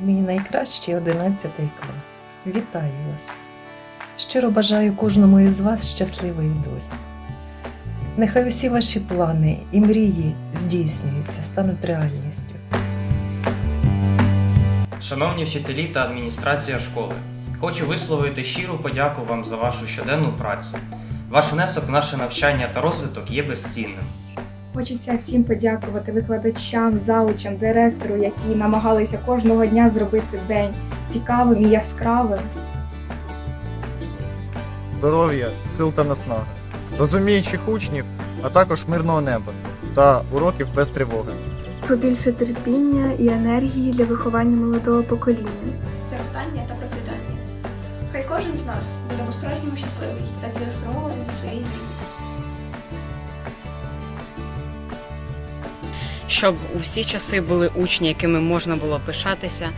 Мій найкращий 11 клас. Вітаю вас! Щиро бажаю кожному із вас щасливої долі. Нехай усі ваші плани і мрії здійснюються, стануть реальністю. Шановні вчителі та адміністрація школи, хочу висловити щиру подяку вам за вашу щоденну працю. Ваш внесок в наше навчання та розвиток є безцінним. Хочеться всім подякувати викладачам, заучам, директору, які намагалися кожного дня зробити день цікавим і яскравим. здоров'я, сил та наснаги, розуміючих учнів, а також мирного неба та уроків без тривоги. побільше терпіння і енергії для виховання молодого покоління. зростання та процвітання. Хай кожен з нас буде по-справжньому щасливий та цілеспрямований щоб у всі часи були учні, якими можна було пишатися,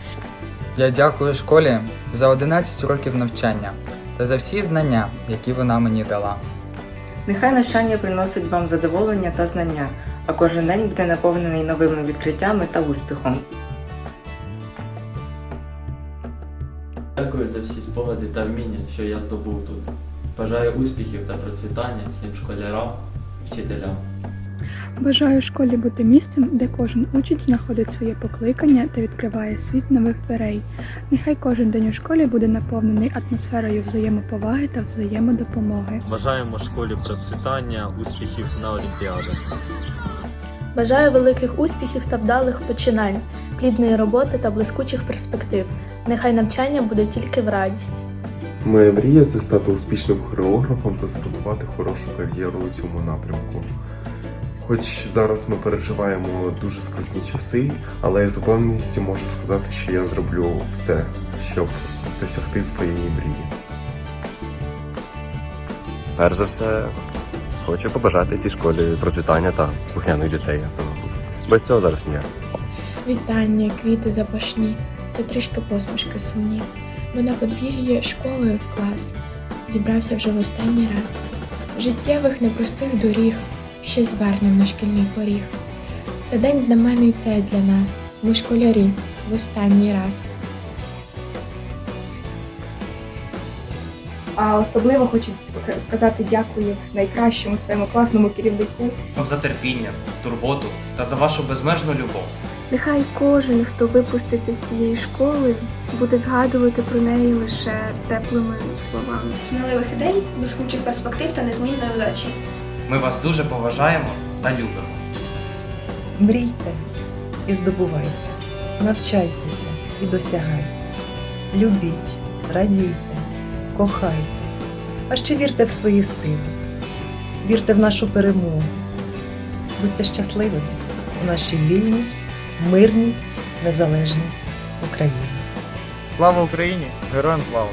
Я дякую школі за 11 років навчання та за всі знання, які вона мені дала. Нехай навчання приносить вам задоволення та знання, а кожен день буде наповнений новими відкриттями та успіхом. Дякую за всі спогади та вміння, що я здобув тут. Бажаю успіхів та процвітання всім школярам, вчителям. Бажаю школі бути місцем, де кожен учень знаходить своє покликання та відкриває світ нових дверей. Нехай кожен день у школі буде наповнений атмосферою взаємоповаги та взаємодопомоги. Бажаємо школі процвітання, успіхів на олімпіадах. Бажаю великих успіхів та вдалих починань, плідної роботи та блискучих перспектив. Нехай навчання буде тільки в радість. Моя мрія це стати успішним хореографом та збудувати хорошу кар'єру у цьому напрямку. Хоч зараз ми переживаємо дуже скрутні часи, але я з упевненістю можу сказати, що я зроблю все, щоб досягти своєї мрії. Перш за все, хочу побажати цій школі процвітання та слухняних дітей. Без цього зараз ніяк. Вітання, квіти запашні та трішки посмішки сумні. Бо на подвір'ї школи в клас зібрався вже в останній раз. Життєвих непростих доріг ще звернем на шкільний поріг. Та день знаменний цей для нас. Ми школярі в останній раз. А особливо хочу сказати дякую найкращому своєму класному керівнику за терпіння, турботу та за вашу безмежну любов. Нехай кожен, хто випуститься з цієї школи, буде згадувати про неї лише теплими словами. Сміливих ідей, блискучих перспектив та незмінної удачі. Ми вас дуже поважаємо та любимо. Мрійте і здобувайте, навчайтеся і досягайте. Любіть, радійте, кохайте, а ще вірте в свої сили, вірте в нашу перемогу. Будьте щасливими у нашій вільній, мирній, незалежній Україні. Слава Україні! Героям слава!